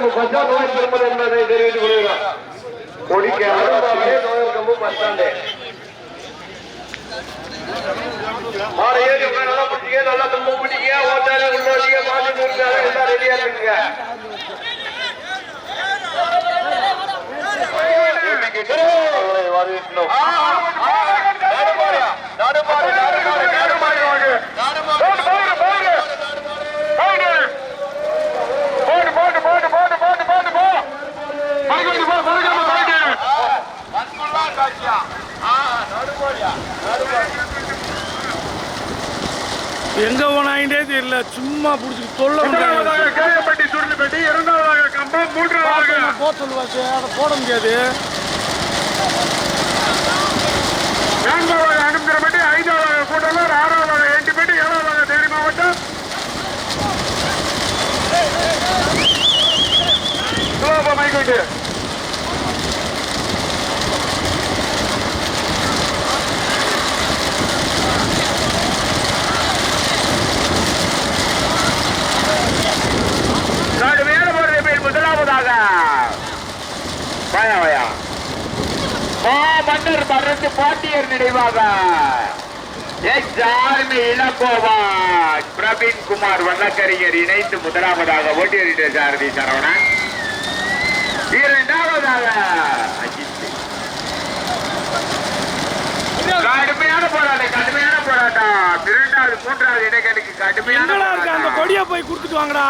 நம்ம பஞ்சாப் நோய் திருமணம் என்பதை தெரிவித்துக் கொள்கிறோம் கொடிக்க அரும்பாவே நோயற்கம்பு பஸ் ஸ்டாண்டு மாடு ஏறி நல்லா பிடிச்சிக்க நல்லா தும்பு பிடிக்க ஓட்டாளி உள்ளோடிக்க மாட்டு நூறுக்காக எல்லாம் ரெடியா இருக்குங்க. எங்க போனாயிட்டே தெரியல. சும்மா புடிச்சு தொல்லை. கேயப்பட்டி சுருளிப்பட்டி இரண்டாவதாக கம்பம் மூன்றாவதாக போக சொல்லுவாச்சு. அதை போட முடியாது. நான்காவதாக அனுமதிப்பட்டி ஐந்தாவதாக கூட்டலூர் ஆறாவதாக எட்டிப்பட்டி ஏழாவதாக தேனி மாவட்டம். மைக்கோட்டு கடுமையான போராட்டத்தில் முதலாவதாக வயா மன்னர் மறந்து பாண்டியர் நினைவாக. இளங்கோவான் பிரவீன் குமார் வல்லக்கரிஞர் இணைந்து முதலாவதாக ஓட்டியரிட்ட சாரதி சரவணன். இரண்டாவதாக கடுமையான போராட்டம் கடுமையான போராட்டம். இரண்டாவது மூன்றாவது இடைகளுக்கு கடுமையான போய் கொடுத்துட்டு வாங்கடா.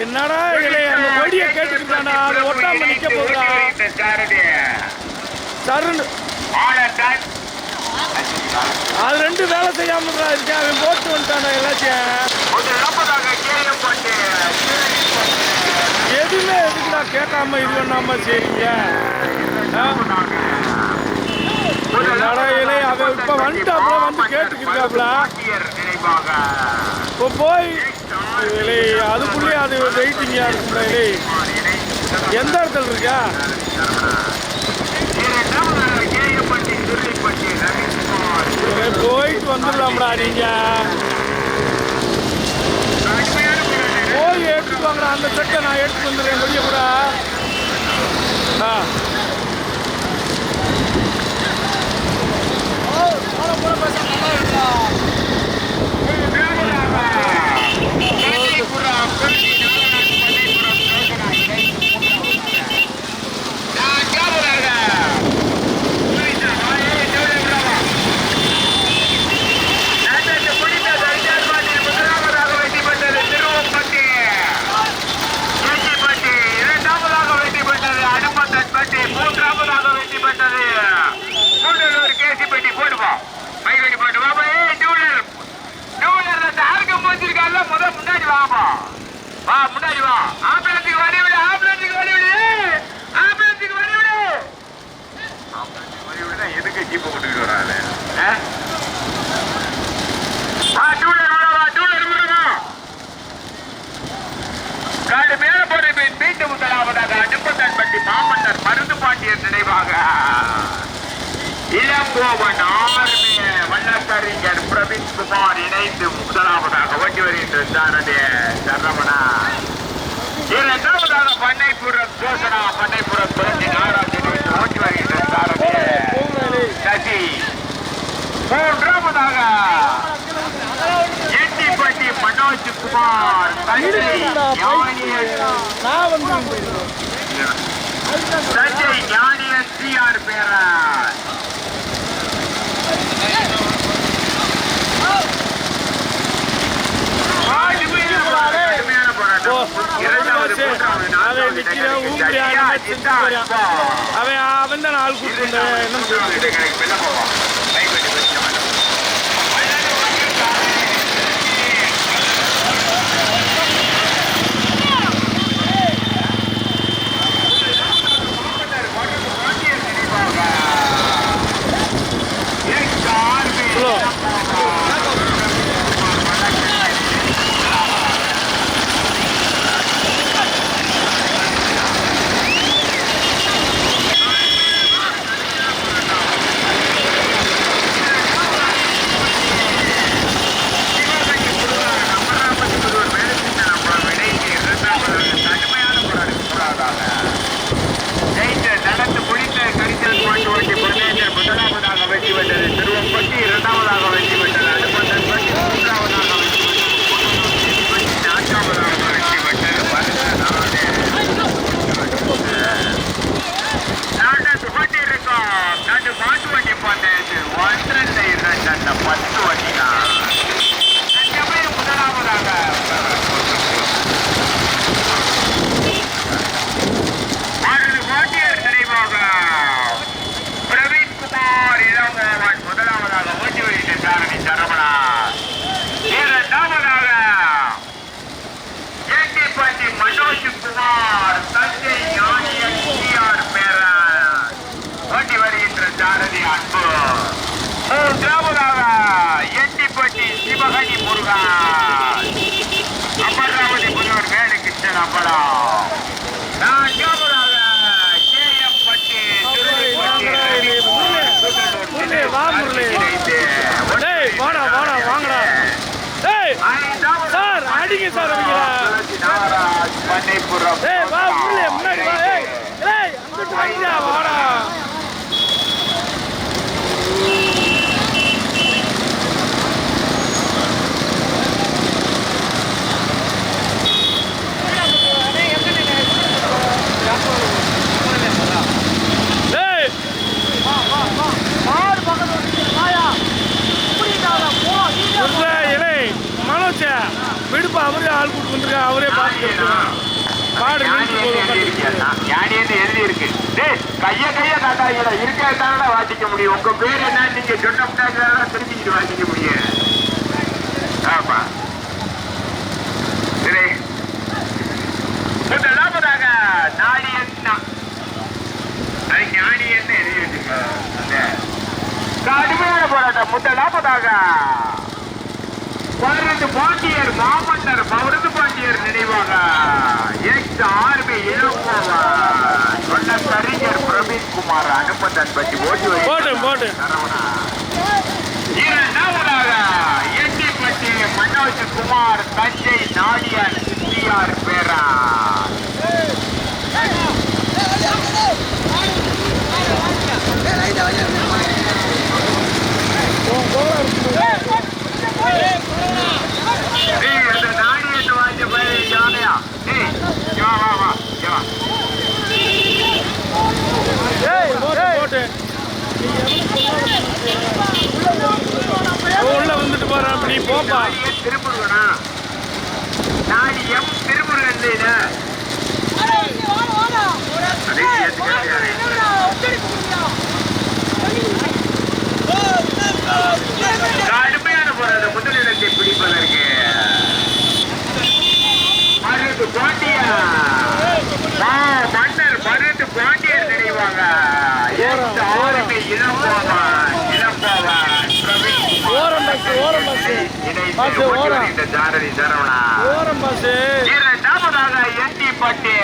என்னடா இளைய அந்த கொடியை கேட்டுக்கிட்டானா அதை ஒட்டாம நிக்க போகுதா ஆனந்தன் அது ரெண்டு வேலை செய்யாம இருக்கேன் அவன் போட்டு வந்துட்டானா எல்லாத்தையும். எதுவுமே எதுக்குடா கேட்காம இது பண்ணாம செய்றீங்க? ஆ? என்னடா இளைய அவன் இப்ப வந்துட்டாப்ல வந்து கேட்டுக்கிட்டாப்ல இப்போ போய் இருக்குங்களே அதுக்குள்ளேயே அது வெயிட்டிங்காக இருக்குங்களே எந்த இடத்துல இருக்கா? போயிட்டு வந்துடலாம்டா நீங்க. போய் எடுத்துட்டு வாங்கடா அந்த செட்டை நான் எடுத்துட்டு வந்துடுறேன் முடிய கூட ஆ. கன்னிபுரம், முத வா, முன்னாடி வா. ஆம்புலன்ஸுக்கு வழி விடு, ஆம்புலன்ஸுக்கு வழி விடு. ஆம்புலன்ஸுக்கு வழி விடு. ஆம்புலன்ஸுக்கு வழி விடுனா எதுக்கு ஜீப்பை கொண்டுட்டு வராங்க வா, டூலர் வா, டூலர் காடு மேல மீண்டும் முதலாவதாக மாமன்னர் மருந்து பாண்டியர் நினைவாக இளங்கோவன் ஆர்மி வல்லக்கறிஞர் பிரவீன் குமார் இணைந்து முதலாவதாக ஓட்டி வருகின்ற சாரதி சரவணா. இரண்டாவதாக பண்ணைப்புறம் சோசனா பண்ணைப்புறம் புரட்சி நாராஜ் இணைந்து ஓட்டி வருகின்ற சாரதி சசி. மூன்றாவதாக எட்டிப்பட்டி மனோஜ் குமார் தஞ்சை ஞானியன். தஞ்சை ஞானியன் சிஆர் பேரன் கடுமையான போராட்டம். இரண்டாவது, மூன்றாவது, அவன் நான்காவது நிக்கிற இடங்களுக்கு ஊம்பி ஜட்ஜியா மாடு ஞானின்னு எழுதி இருக்கு கைய கைய காட்டாங்கடா இருக்கதானடா வாசிக்க முடியும். உங்க பேர் என்ன? நீங்க சொன்னோம்னா தெரிஞ்சுக்கிட்டு வாசிக்க முடியும். ஆமா. சரி. முதலாவதாக நாடி என்ன அது ஞானி என்ன எழுதி வச்சிருக்க கடுமையான போராட்டம். முதலாவதாக பதினெட்டு பாண்டியர் மாமன்னர் பவரது பாண்டியர் நினைவாக எக்ஸ் ஆர்மி இளங்கோவா சொன்ன கரிஞர் பிரவீன் குமார் அனுமந்தன் பற்றி ஓட்டி போட்டு போட்டு. இரண்டாவதாக எட்டிப்பட்டி மனோஜ் குமார் தஞ்சை நாடியார் சித்தியார் பேரா ஏய், அந்த நாடியத்தை வாங்கிய பையன் இங்க வாங்கயா. ஏய், இங்க வா, வா, வா, இங்க வா. போட்டு போட்டு உள்ள வந்துட்டு போறான் நீ போப்பா நாடியே திருமுருகனா? நாடியம் திருமுருகன் இல்லையா? அதே ஏத்துக்கிறேன். கடுமையான போராட்டம் முதலிடத்தை பிடிப்பதற்கு மருது பாண்டியா ஆ, மன்னர் மருது பாண்டியர் நினைவாங்க எஸ் ஆர்மி இளம்போவன் இளம்போவன் பிரவீன் குமார் ஓரம் பஸ், ஓரம் பஸ். ஓரம். வருகின்ற ஜாரதி சரவணா. இரண்டாவதாக எட்டி பட்டி.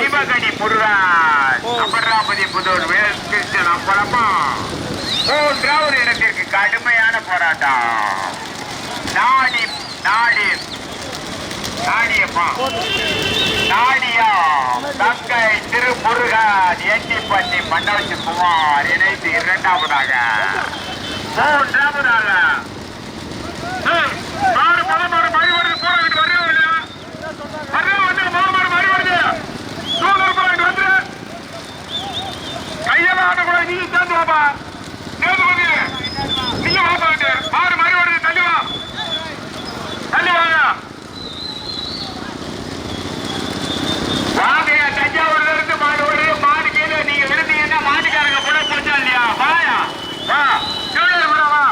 சிவகணி முருகன் ஓ. அமராவதி புதூர் வேல் கிருஷ்ணன் அப்பளமா மூன்றாவது இடத்திற்கு கடுமையான போராட்டம். நாடி நாடி. நாடியம்மா நாடியா. தங்கை திருமுருகன் எட்டிப்பட்டி மண்டவச்சி குமார் இணைந்து இரண்டாவதாக. மூன்றாவதாக மாடு மொத மாடு மறி வருது போறாங்க வரவே இல்லையா வரவே வந்து மொத மாடு மறி வருது தூங்கல் போறாங்க வந்து கையெல்லாம் ஆடக்கூடாது நீங்க சேர்ந்து வாப்பா சேர்ந்து வந்து நீங்க வாப்பா வந்து மாடு மறி வருது தள்ளி வா தள்ளி வாங்க வாங்கய்யா தஞ்சாவூர்ல இருந்து மாடு வருது மாடு கீழே நீங்க விழுந்தீங்கன்னா மாட்டுக்காரங்க கூட போச்சா இல்லையா வாயா வா கீழே கூட வா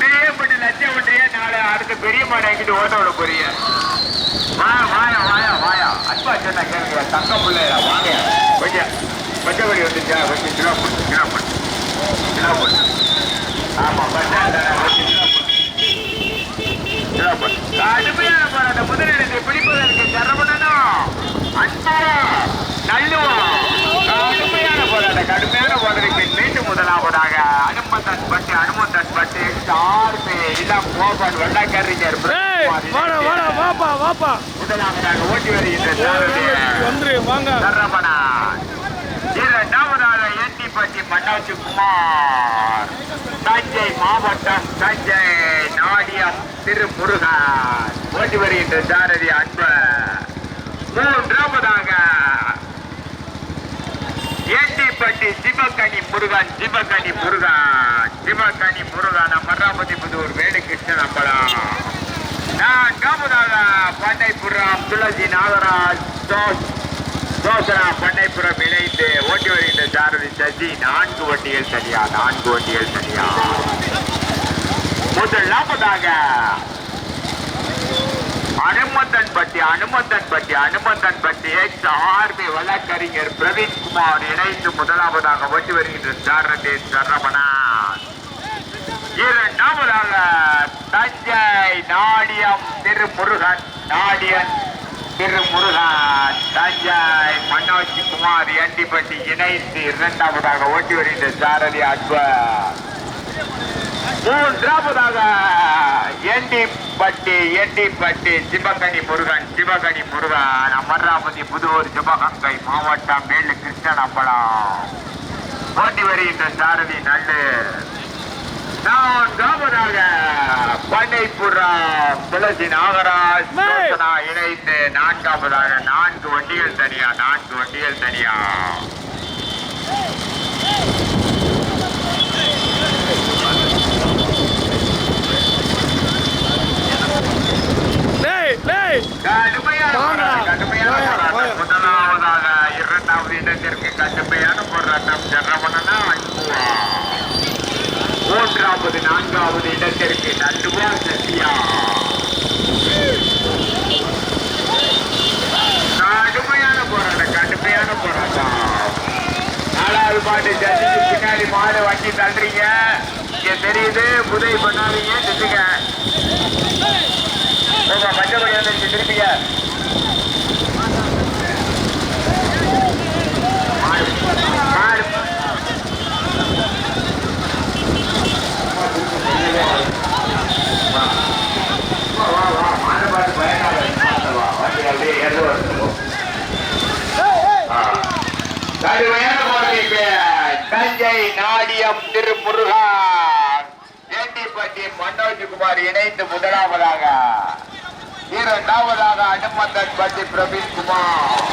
பெரியப்பட்டு லட்சம் பண்றிய நாளை அடுத்த பெரிய மாடு எவ்வளவு பெரிய விட வாயா வாயா வாயா அன்பா கேளுங்க. தங்க பிள்ளையா? வாங்க. கொஞ்சம் பச்சைப்படி வந்துச்சா கொஞ்சம் கிலோ கிலோ கிலோ ஆமா பச்சை கடுமையான போராட்டம். முதலிடத்தை பிடிப்பதற்கு சரவணனும் அன்பரா நல்லுவா கடுமையான போராட்டம். கடுமையான போராட்டத்தை மீண்டும் முதலாவதாக அனுமந்தன் பட்டு அனுமந்தன் பட்டு இளம் கோபன் வெள்ளக்கறிஞர் ஏய் வாடா வாடா வாப்பா வாப்பா. முதலாவதாக ஓட்டி வருகின்ற வந்துரு வாங்க. சரவணா இரண்டாவதாக எட்டிப்பட்டி மன்னாட்சி குமார் தஞ்சை மாவட்டம் தஞ்சை நாடியம் திருமுருகன். ஓட்டி வருகின்ற சாரதி அன்பு. மூன்றாவதாக ஏட்டிப்பட்டி சிவகனி முருகன் சிவகனி முருகன் சிவகணி முருகன். அமராவதி புதூர் வேணு வேணுகிருஷ்ணன் அம்பலம் நான்காவதாக பண்ணைப்புறம் துளசி நாகராஜ் ஜோஸ் பண்ணைப்புறம் இணைந்து ஓட்டி வருகின்ற சாரதி சசி நான்கு வண்டிகள் சரியா நான்கு வண்டிகள் சரியா முதல் நாற்பதாக பட்டி அனுமந்தன் பட்டி அனுமந்தன் பட்டி எக்ஸ் ஆர்மி வழக்கறிஞர் பிரவீன்குமார் இணைந்து முதலாவதாக ஓட்டி வருகின்ற சாரதி சரவணன் இரண்டாவதாக தஞ்சை நாடியம் திருமுருகன் நாடியன் திருமுருகன். தஞ்சை மன்னோஜி குமார் எண்டிப்பட்டி இணைந்து இரண்டாவதாக ஓட்டி வருகின்ற சாரதி அக்பர். மூன்றாவதாக எட்டிப்பட்டி எட்டிப்பட்டி சிவகனி முருகன் சிவகனி முருகன் அமராவதி புதூர் சிவகங்கை மாவட்டம் மேலு கிருஷ்ணனம்பலம். போட்டி வருகின்ற சாரதி நல்லு நான்காவதாக பண்ணைப்புறா துளசி நாகராஜ் இணைந்து நான்காவதாக நான்கு வண்டிகள் தனியா நான்கு வண்டிகள் தனியா டேய் டேய் கடுமையான வாங்கடா. போராட்டம், கடுமையான வாயா, போராட்டம். வாயா. முதலாவதாக இரண்டாவது இடத்திற்கு கடுமையான போராட்டம் அன்புவா மூன்றாவது நான்காவது இடத்திற்கு நண்டுவா சத்யா கடுமையான போராட்டம் கடுமையான போராட்டம். நாலாவது மாடு ஜல்லிக்கு பின்னாடி மாடு வண்டி தள்ளுறீங்க. இங்க தெரியுது உதவி பண்ணாதீங்க நிறுத்துங்க உங்க மஞ்சள் பையன் திருப்பிங்க மாடு மாடு வா. வா, வா, வா. மாடு பார்த்து பயப்படாத. வா, வண்டி அப்படியே ஏதோ இருக்கும். ஆ. கடுமையான போராட்டத்திற்கு தஞ்சை திரு திருமுருகன் ஏட்டிப்பட்டி மனோஜ்குமார் இணைந்து முதலாவதாக இரண்டாவதாக அனுமந்தன் பட்டி பிரவீன் குமார்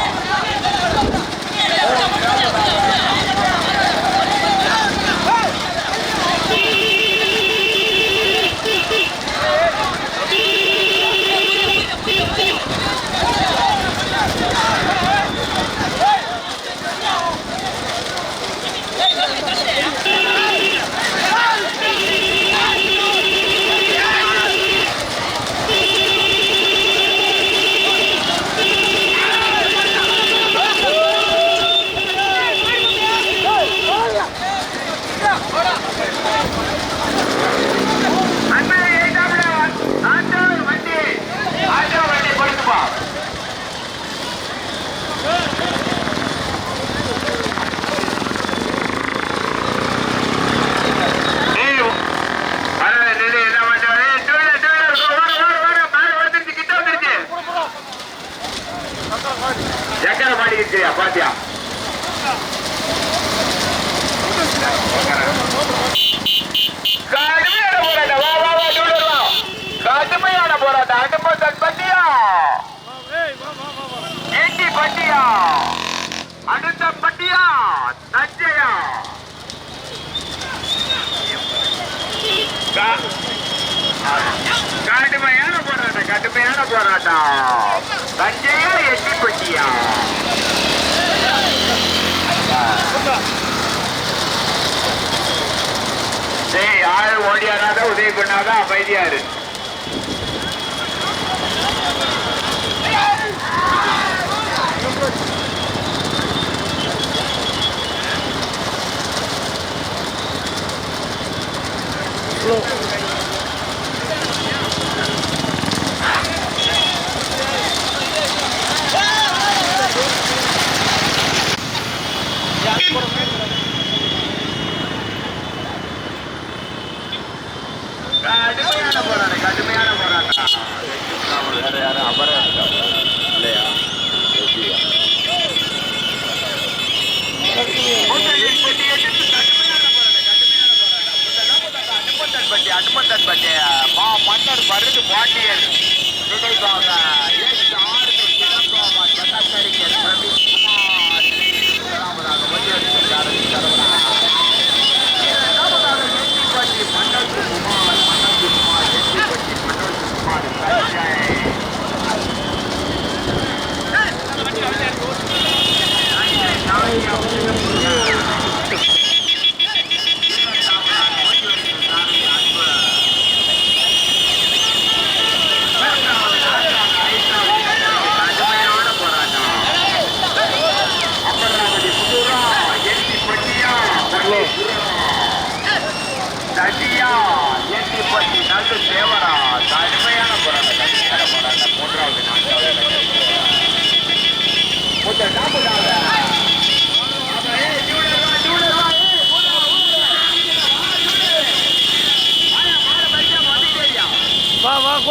அண்ணா, ஏய்டாப்ல, ஆட்டோ வண்டி ஆட்டோ வண்டி கொடுத்துப்பா ஏய், பரவாயில்ல, நில்லு, என்ன பண்ற? ஏய், two wheeler, two wheeler, go, வர, வர, வர, மாடு வந்துருச்சு, கிட்ட வந்துருச்சு. எக்கரை மாட்டிக்கிச்சியா, பாத்தியா? கடுமையான போராட்டம், வா, வா, வா, two wheeler வா. கடுமையான போராட்டம் அனுமந்தன் பட்டியா ஏய் வா வா வா வா ஏட்டி பட்டியா அடுத்த பட்டியா தஞ்சையா க- கடுமையான போராட்டம் கடுமையான போராட்டம் தஞ்சையா எட்டி பட்டியா டேய் யாரும் ஓடியாராத உதவி பண்ணாதான் அமைதியாரு இரு. வேறு யாரும் அபரம் இருக்காங்க இல்லையா அனுமந்தன் பட்டி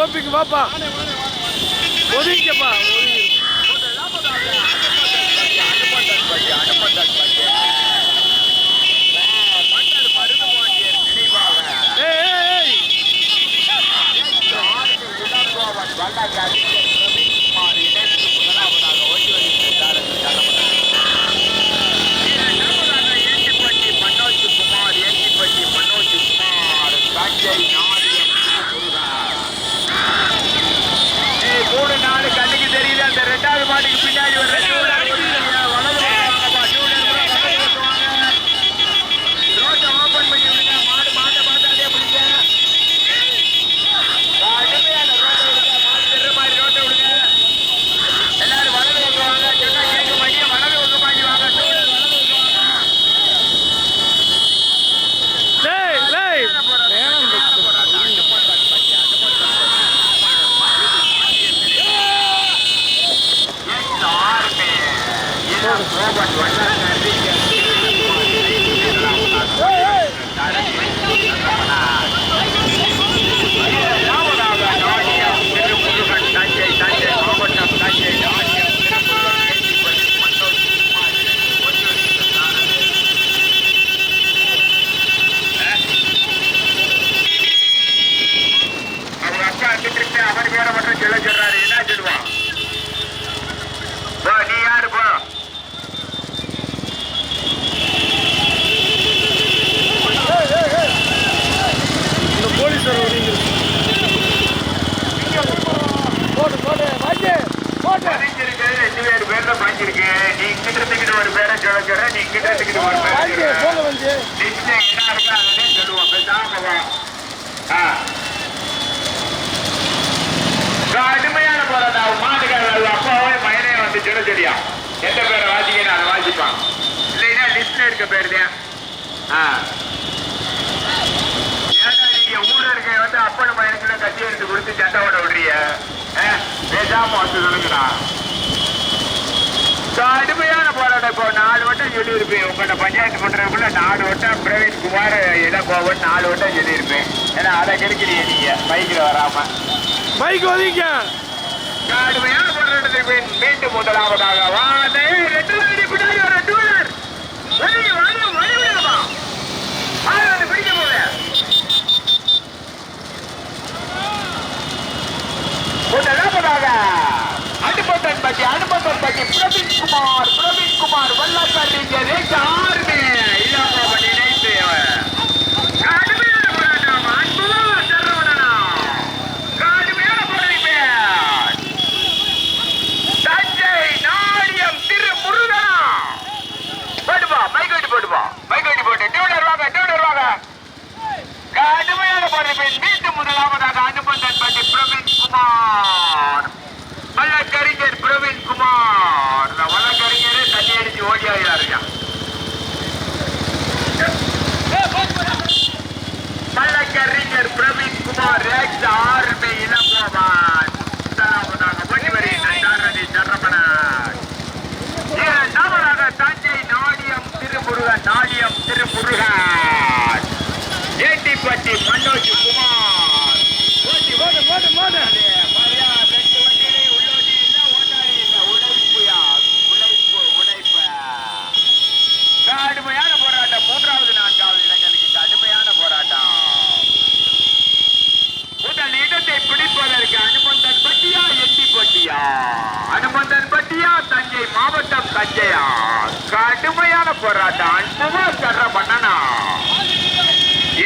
வா கோபிக்கு வாப்பா. ஒதுங்கிக்கப்பா ஒதுங்கி நாலு வட்டம் சொல்லியிருப்பேன். ஏன்னா அதை கெடுக்கிறீங்க நீங்க. பைக்கில் வராம. பைக் ஒதுங்க. கடுமையான போராட்டத்துக்கு பின் மீண்டும் முதலாவதாக. வாதே ரெண்டு வண்டி பின்னாடி ஒரு டூ வீலர் வெளியே வாங்க வழி விடுங்கப்பா ஆள் வந்து பிடிக்க போல முதலாவதாக அனுபவன் பட்டி அனுபவன் பட்டி பிரவீன் குமார் பிரவீன் குமார் வல்லாக்காரீங்க ஆர்மி இல்லாம நினைத்து கடுமையான போராட்டம் அன்புதான் சரவணனா கடுமையான போராட்டம் தஞ்சை நாடியம் திரு முருகனா போட்டுப்பா மைக் வெட்டி போட்டுப்பா மைக் வெட்டி போட்டு டியூனர் வாங்க டியூனர் வாங்க கடுமையான மீண்டும் முதலாவதாக அனுபந்தன் பட்டி பிரவீன் குமார். வழக்கறிஞர் பிரவீன் குமார். இந்த வழக்கறிஞரே தண்ணி அடிச்சு ஓடி ஆகிறாருங்க வழக்கறிஞர் பிரவீன் குமார் ஆர்மி இளங்கோவான் முதலாவதாக ஓடி வருகின்ற சாரதி சரவணன் இரண்டாவதாக தஞ்சை நாடியம் திருமுருகன் நாடியம் திருமுருகன் ஏட்டிப்பட்டி மனோஜ் குமார். ஓட்டி போட்டு போட்டு போட்டு மரியா, ரெண்டு வண்டியிலே உள்ளோடி இல்ல, ஓட்டாடி இல்ல. உழைப்புயா, உழைப்பு, உழைப்பு. கடுமையான போராட்டம் மூன்றாவது நான்காவது இடங்களுக்கு கடுமையான போராட்டம். முதல் இடத்தை பிடிப்பதற்கு அனுமந்தன் பட்டியா எட்டி பட்டியா? அனுமந்தன் பட்டியா தஞ்சை மாவட்டம் தஞ்சையா? கடுமையான போராட்டம் அன்புமா பண்ணனா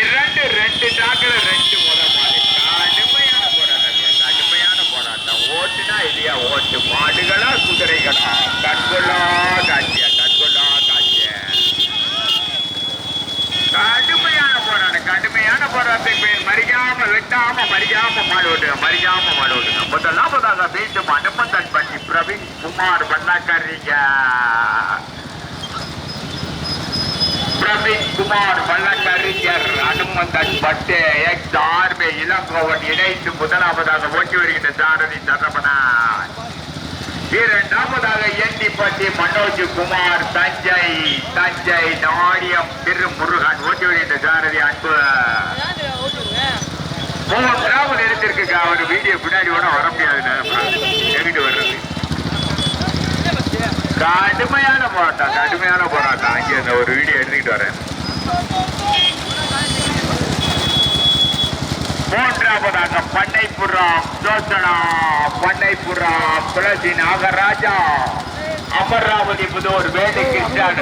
இரண்டு ரெண்டு டாக்டர் ரெண்டு முதல் மாடு கடுமையான போராட்டம் கடுமையான போராட்டம் ஓட்டுனா இல்லையா ஓட்டு மாடுகளா குதிரைகளா? கண்கொள்ளா காட்சிய கண்கொள்ளா காட்சிய? கடுமையான போராட்டம் கடுமையான போராட்டத்துக்கு பேர் மறியாம வெட்டாம மறியாம மாடு ஓட்டுங்க மறிக்காம மாடு ஓட்டுங்க. முதலாவதாக பேசும் அனுமந்தன் பண்ணி பிரவீன் குமார் வண்ணாக்காரீங்க பிரவீன் குமார் வழக்கறிஞர் அனுமந்தன் பட்டு எக்ஸ் ஆர்மி இளங்கோவன் இணைந்து முதலாவதாக ஓட்டி வருகின்ற சாரதி சரவணன் இரண்டாவதாக எண்டிப்பட்டி மனோஜ் குமார் தஞ்சை தஞ்சை நாடியம் திரு முருகன் ஓட்டி வருகின்ற சாரதி அன்பு. மூன்றாவது இடத்திற்கு அவர் வீடியோ பின்னாடி கூட வர முடியாது எங்கிட்டு வர்றது. கடுமையான போராட்டம் கடுமையான போராட்டம். அங்கே ஒரு வீடியோ எடுத்துக்கிட்டு வரேன். மூன்றாவதாக பண்ணைப்புறம் ஜோசனா பண்ணைப்புறம் துளசி நாகராஜா. அமராவதி புதூர் வேடு கிருஷ்ணன்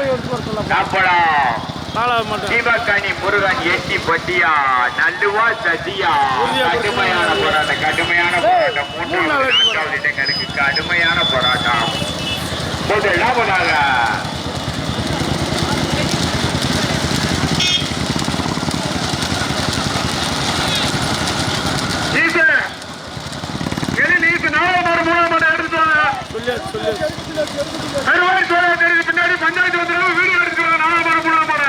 சிவகனி முருகன் எட்டி பட்டியா நல்லுவா சசியா. கடுமையான போராட்டம் கடுமையான போராட்டம். மூன்றாவது நான்காவது இடங்களுக்கு கடுமையான போராட்டம். முதலாவதாக சொல்லியாச்சு சொல்லியாச்சு பின்னாடி பஞ்சாயத்து வந்து வீடியோ எடுத்துக்கிறாங்க நாலாம் மாடு மூணாம் மாடு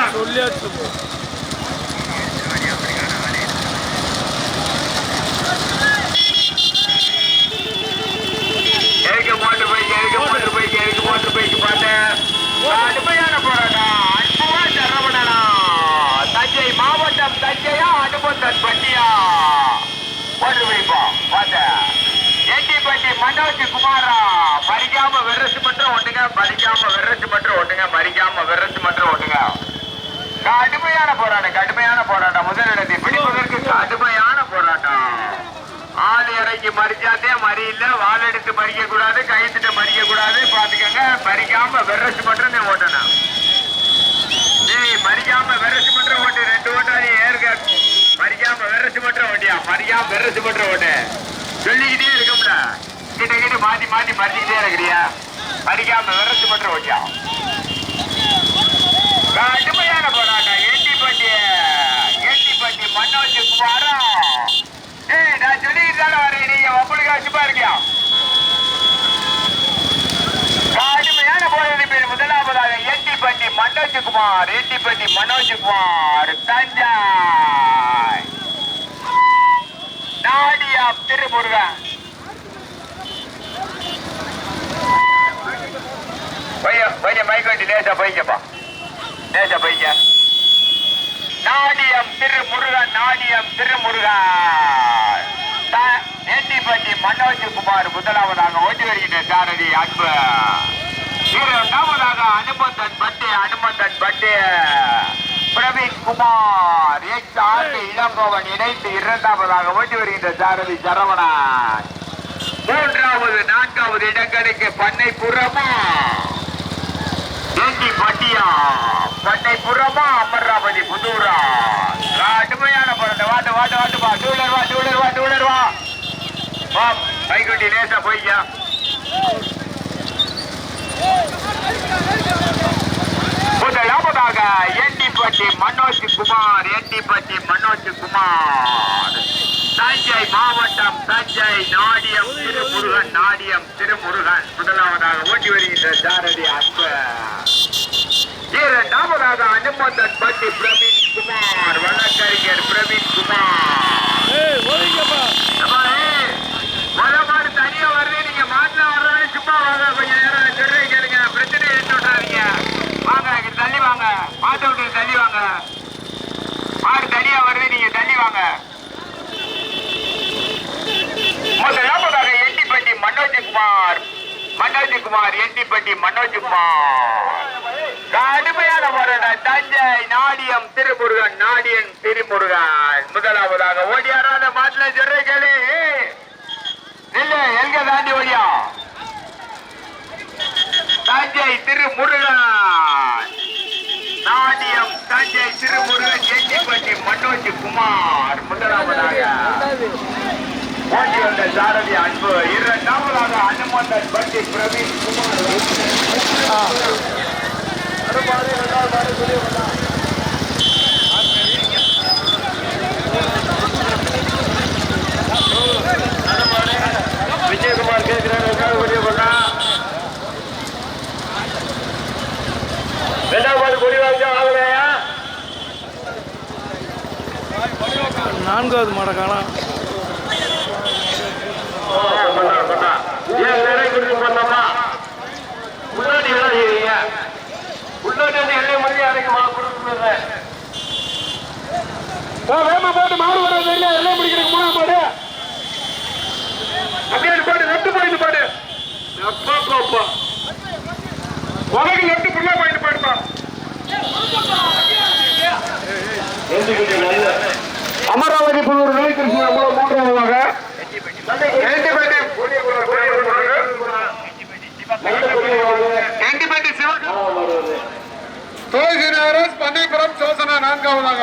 மோட்டர் பைக் எதுக்கு மோட்டர் பைக் எதுக்கு மோட்டர் பைக் போராட்டம் அன்புவா சரவணனா தஞ்சை மாவட்டம் தஞ்சையா அனுபந்தன் பட்டியா மோட்டர் பைப்பா எட்டிப்பட்டி மனோஜ் குமாரா மறிக்காம வெரசு மட்டும் ஒட்டுங்க மறிக்காம வெரசு மட்டும் ஒட்டுங்க மறிக்காம வெரசு மட்டும் ஒட்டுங்க. கடுமையான போராட்டம் கடுமையான போராட்டம். முதலிடத்தை பிடிப்பதற்கு கடுமையான போராட்டம். ஆள் இறங்கி மறிச்சாதே மறியில வாழெடுத்து மறிக்க கூடாது கைத்துட்டு மறிக்க கூடாது பாத்துக்கங்க மறிக்காம வெரசு மட்டும் நீ ஓட்டணும். ஏய் மறிக்காம வெரசு மட்டும் ஓட்டு ரெண்டு ஓட்டாரி ஏற்க மறிக்காம வெரசு மட்டும் ஓட்டியா? மறிக்காம வெரசு மட்டும் ஓட்டு. சொல்லிக்கிட்டே மாத்தி மாத்தி படிச்சுக்கிட்டே இருக்கிறியா? படிக்காம வெரசு பண்ற ஓட்டியா கடுமையான போராட்டம் ஏட்டிப்பட்டி ஏட்டிப்பட்டி மன்னோஜ் குமாரா. ஏய் நான் சொல்லிட்டு தானே வரேன் நீங்க உங்களுக்கு வச்சுப்பா இருக்கியா? கடுமையான போராட்ட முதலாவதாக ஏட்டிப்பட்டி மனோஜ் குமார் ஏட்டிப்பட்டி மனோஜ் குமார் தஞ்சா நாடியா திருமுருகன். பைய பையன் மைக் வண்டி லேசா போய்க்கப்பா லேசா போய்க்க நாடியம் திருமுருகன் நாடியம் திருமுருகன். த- மனோஜ் குமார் முதலாவதாக ஓட்டி வருகின்ற சாரதி அன்பு. இரண்டாவதாக அனுமந்தன் பட்டு அனுமந்தன் பட்டு. பிரவீன் குமார் எக்ஸ் ஆண்டு இளங்கோவன் இணைந்து இரண்டாவதாக ஓட்டி வருகின்ற சாரதி சரவணன். மூன்றாவது நான்காவது இடங்களுக்கு பண்ணை புறமா ஏண்டி பட்டியா? பட்டை புறமா அமராவதி புதூரா? கடுமையான படத்தை வாட்டு வாட்டு வாட்டு வா. டூலர் வா டூலர் வா டூலர் வா. வா பைக்குட்டி லேசா போய்யா முதலாவதாக எண்டிப்பட்டி மனோஜ் குமார் எண்டிப்பட்டி மனோஜ் குமார். தஞ்சை மாவட்டம் தஞ்சை நாடியம் திருமுருகன் நாடியம் திருமுருகன். முதலாவதாக ஓட்டி வருகின்ற ஜாரதி அன்பு. இரண்டாவதாக அனுமந்தன் பட்டி பிரபு குமார் வழக்கறிஞர் பிரவீன் குமார் ஏய் ஓடிங்கப்பா அப்பா, ஏய், முத மாடு தனியா வருது நீங்க மாட்டுல வர்றது சும்மா வாங்க கொஞ்சம் நேரம் சொல்றே கேளுங்க பிரச்சனை எடுத்து விட்டாதீங்க வாங்க இங்க தள்ளி வாங்க மாட்டை விட்டு தள்ளி வாங்க மாடு தனியா வருது நீங்க தள்ளி வாங்க முதலாவதாக எட்டிப்பட்டி மனோஜ் குமார் மனோஜ் குமார் மனோஜுமா? மனோஜ் குமார் கடுமையான போராட்டம். தஞ்சை நாடியம் திருமுருகன் நாடியன் திருமுருகன். முதலாவதாக ஓடியாராத மாட்டுல சொல்ற கேளு இல்ல எங்க தாண்டி ஓடியா? தஞ்சை திருமுருகன். நாடியம் தஞ்சை திருமுருகன் எஞ்சிப்பட்டி மனோஜ் குமார் முதலாவதாக ஓட்டி வந்த சாரதி அன்பு இரண்டாவதாக அனுமந்தன் பட்டி பிரவீன் குமார். விஜயகுமார் கேட்கிறார் ரெண்டாவது கொடிய கொண்டா? ரெண்டாவது கொடி வாங்க ஆகலையா நான்காவது மாடை வேமா போட்டு மாடு வர தெரியல எல்லாம் பிடிக்கிறதுக்கு மூணாம் பாடு அப்படின்னு பாடு ரெண்டு பாயிண்ட் பாடு அப்பா அப்பா உனக்கு ரெண்டு புள்ள பாயிண்ட் பாடுப்பா அமராவதி புல்லூர் நிலைத்திருக்கிறார் மூன்றாவதாக எண்டிபேட்டை சிவகங்கை தோசினாரஸ் பண்ணைபுரம் சோசனா நான்காவதாக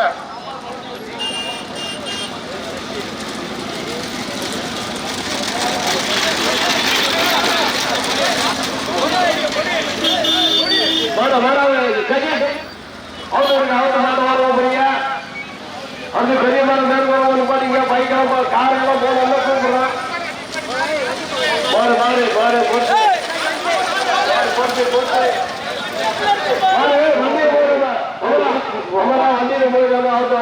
கஜி அவங்க அவங்க மாட மாட அந்த பெரிய மரம் வேணுங்கிறவங்களுக்கு பார்த்தீங்க பைக்கெல்லாம் காரெல்லாம் போன எல்லாம் கூப்பிடுறான் பாரு பாரு பாரு வண்டியில் போயிடலாம்